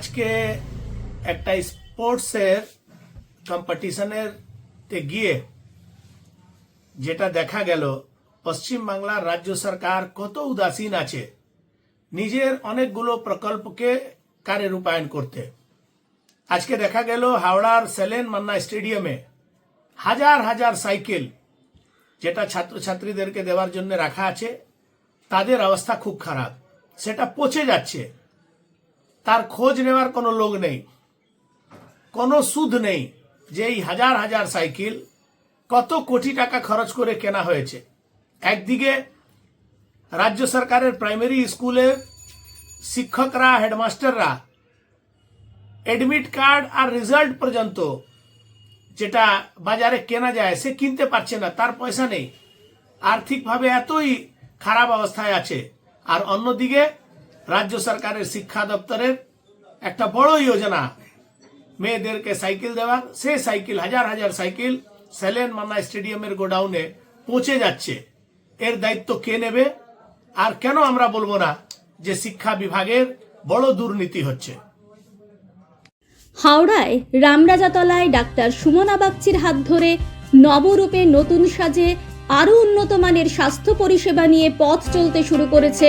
আজকে একটা স্পোর্টসের কম্পিটিশনের তে গিয়ে যেটা দেখা গেল, পশ্চিম বাংলার রাজ্য সরকার কত উদাসীন আছে, নিজের অনেকগুলো প্রকল্পকে কারে রূপায়ণ করতে। আজকে দেখা গেল হাওড়ার সেলেন মান্না স্টেডিয়ামে হাজার হাজার সাইকেল যেটা ছাত্রছাত্রীদেরকে দেওয়ার জন্য রাখা আছে, তাদের অবস্থা খুব খারাপ। সেটা পচে যাচ্ছে। তার খোঁজ নেওয়ার কোনো লোক নেই, কোনো সুদ নেই যে এই হাজার হাজার সাইকেল কত কোটি টাকা খরচ করে কেনা হয়েছে। একদিকে রাজ্য সরকারের প্রাইমারি স্কুলের শিক্ষকরা, হেডমাস্টাররা এডমিট কার্ড আর রেজাল্ট পর্যন্ত যেটা বাজারে কেনা যায় সে কিনতে পারছে না, তার পয়সা নেই। আর্থিকভাবে এতই খারাপ অবস্থায় আছে। আর অন্যদিকে রাজ্য সরকারের শিক্ষা দপ্তরের একটা বড় যোজনা। মেয়েদেরকে সাইকেল দেওয়ার, সে সাইকেল, হাজার হাজার সাইকেল সেলেন মান্না স্টেডিয়ামের গোডাউনে পৌঁছে যাচ্ছে। এর দায়িত্ব কে নেবে? আর কেন আমরা বলব না যে শিক্ষা বিভাগের বড় দুর্নীতি হচ্ছে? হাওড়ায় রামরাজাতলায় ডাক্তার সুমনা বাগচির হাত ধরে নবরূপে নতুন সাজে আরও উন্নত মানের স্বাস্থ্য পরিষেবা নিয়ে পথ চলতে শুরু করেছে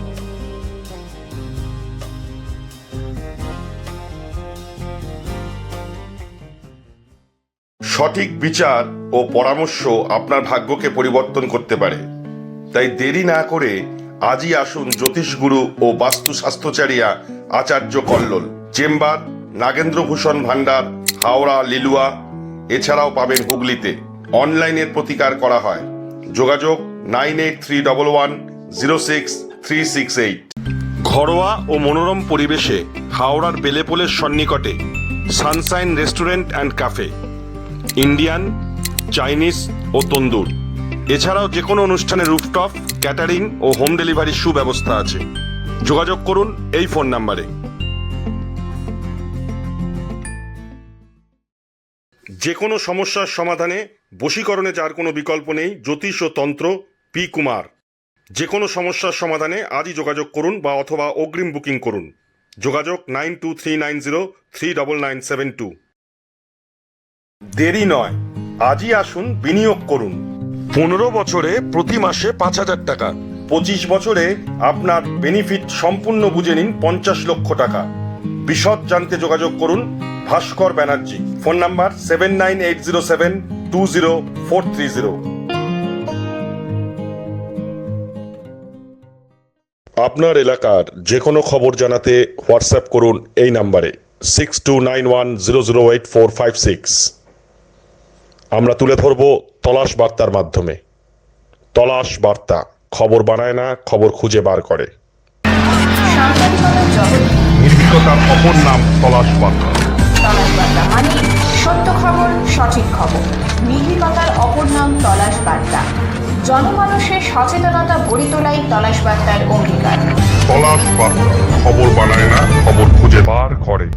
সঠিক বিচার ও পরামর্শ আপনার ভাগ্যকে পরিবর্তন করতে পারে। তাই দেরি না করে আজই আসুন জ্যোতিষগুরু ও বাস্তু স্বাস্থ্যচারিয়া আচার্য কল্লোল, চেম্বার, নাগেন্দ্রভূষণ ভান্ডার হাওড়া, লিলুয়া, এছাড়াও পাবেন হুগলিতে। অনলাইনের প্রতিকার করা হয়। যোগাযোগ nine eight three double one zero six three six eight. ঘরোয়া ও মনোরম পরিবেশে হাওড়ার বেলেপোলের সন্নিকটে sunshine restaurant and cafe Indian Chinese ও তন্দুর। এছাড়াও যে কোনো অনুষ্ঠানে রুফটপ ক্যাটারিং ও হোম ডেলিভারির সুব্যবস্থা আছে। যোগাযোগ করুন এই ফোন নাম্বারে। যে কোনো সমস্যার সমাধানে বশীকরণে যার কোনো বিকল্প নেই, জ্যোতিষ ও তন্ত্র, পি কুমার। যে কোনো সমস্যার সমাধানে আজই যোগাযোগ করুন বা অথবা অগ্রিম বুকিং করুন। যোগাযোগ nine two three nine zero three double nine seven two. দেরি নয়। আজই আসুন, বিনিয়োগ করুন। পনেরো বছরে প্রতি মাসে পাঁচ হাজার টাকা। পঁচিশ বছরে আপনার বেনিফিট সম্পূর্ণ বুঝে নিন পঞ্চাশ লক্ষ টাকা। বিশদ জানতে যোগাযোগ করুন Bhaskar Banerjee. Phone number seven nine eight zero seven two zero four three zero. আপনার এলাকার যে কোনো খবর জানাতে হোয়াটসঅ্যাপ করুন এই নাম্বারে six two nine one zero zero eight four five six আমরা তুলে ধরব তলাশ বার্তার মাধ্যমে। তলাশ বার্তা খবর বানায় না খবর খুঁজে বার করে। নির্ভীকতার অপর নাম তলাশ বার্তা। তলাশ বার্তা মানে সত্য খবর সঠিক খবর। নির্ভীকতার অপর নাম তলাশ বার্তা। জনমানুষের সচেতনতা গড়ে তোলাই তলাশ বার্তার অঙ্গীকার। তলাশ বার্তা খবর বানায় না খবর খুঁজে বার করে।